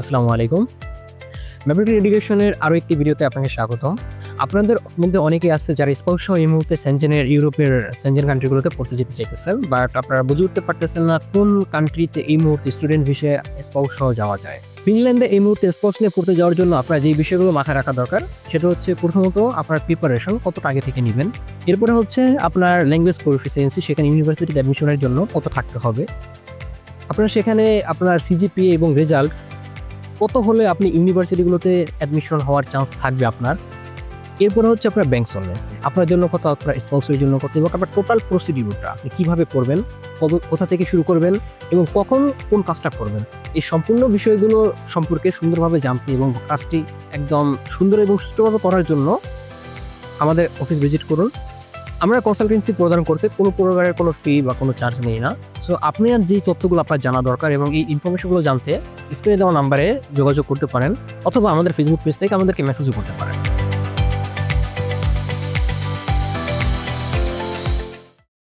আসসালামু আলাইকুম। ম্যাপিটি এডুকেশনের আরও একটি ভিডিওতে আপনাকে স্বাগতম। আপনাদের মধ্যে অনেকেই আছে যারা স্পর্শ এই মুহূর্তে সেনজেনের ইউরোপের সেনজেন কান্ট্রিগুলোতে পড়তে যেতে চাইতেছেন বাট আপনারা বুঝে উঠতে পারতেছেন না কোন কান্ট্রিতে এই মুহূর্তে স্টুডেন্ট বিষয়ে স্পর্শ যাওয়া যায়। ফিনল্যান্ডে এই মুহূর্তে স্পোর্টস নিয়ে পড়তে যাওয়ার জন্য আপনার যে বিষয়গুলো মাথায় রাখা দরকার, সেটা হচ্ছে প্রথমত আপনার প্রিপারেশন কতটা আগে থেকে নেবেন। এরপরে হচ্ছে আপনার ল্যাঙ্গুয়েজ প্রফিসিয়েন্সি সেখানে ইউনিভার্সিটিতে অ্যাডমিশনের জন্য কত থাকতে হবে। আপনার সেখানে আপনার সিজিপিএ এবং রেজাল্ট কত হলে আপনি ইউনিভার্সিটিগুলোতে অ্যাডমিশন হওয়ার চান্স থাকবে আপনার? এরপরে হচ্ছে আপনার ব্যাংক সলভেন্সি আপনার জন্য কত, আপনার স্পন্সরের জন্য কত এবং আপনার টোটাল প্রসিডিউরটা আপনি কীভাবে করবেন? কত- কোথা থেকে শুরু করবেন? এবং কখন কোন কাজটা করবেন? এই সম্পূর্ণ বিষয়গুলো সম্পর্কে সুন্দরভাবে জানতে এবং কাজটি একদম সুন্দর এবং সুষ্ঠুভাবে করার জন্য আমাদের অফিস ভিজিট করুন। আমরা কনসালটেন্সি প্রদান করতে কোনো প্রকারের কোনো ফি বা কোনো চার্জ নেই না। সো আপনি আর যেই তথ্যগুলো আপনার জানা দরকার এবং এই ইনফরমেশনগুলো জানতে স্ক্রিনে দেওয়া নাম্বারে যোগাযোগ করতে পারেন অথবা আমাদের ফেসবুক পেজ থেকে আমাদেরকে মেসেজও করতে পারেন।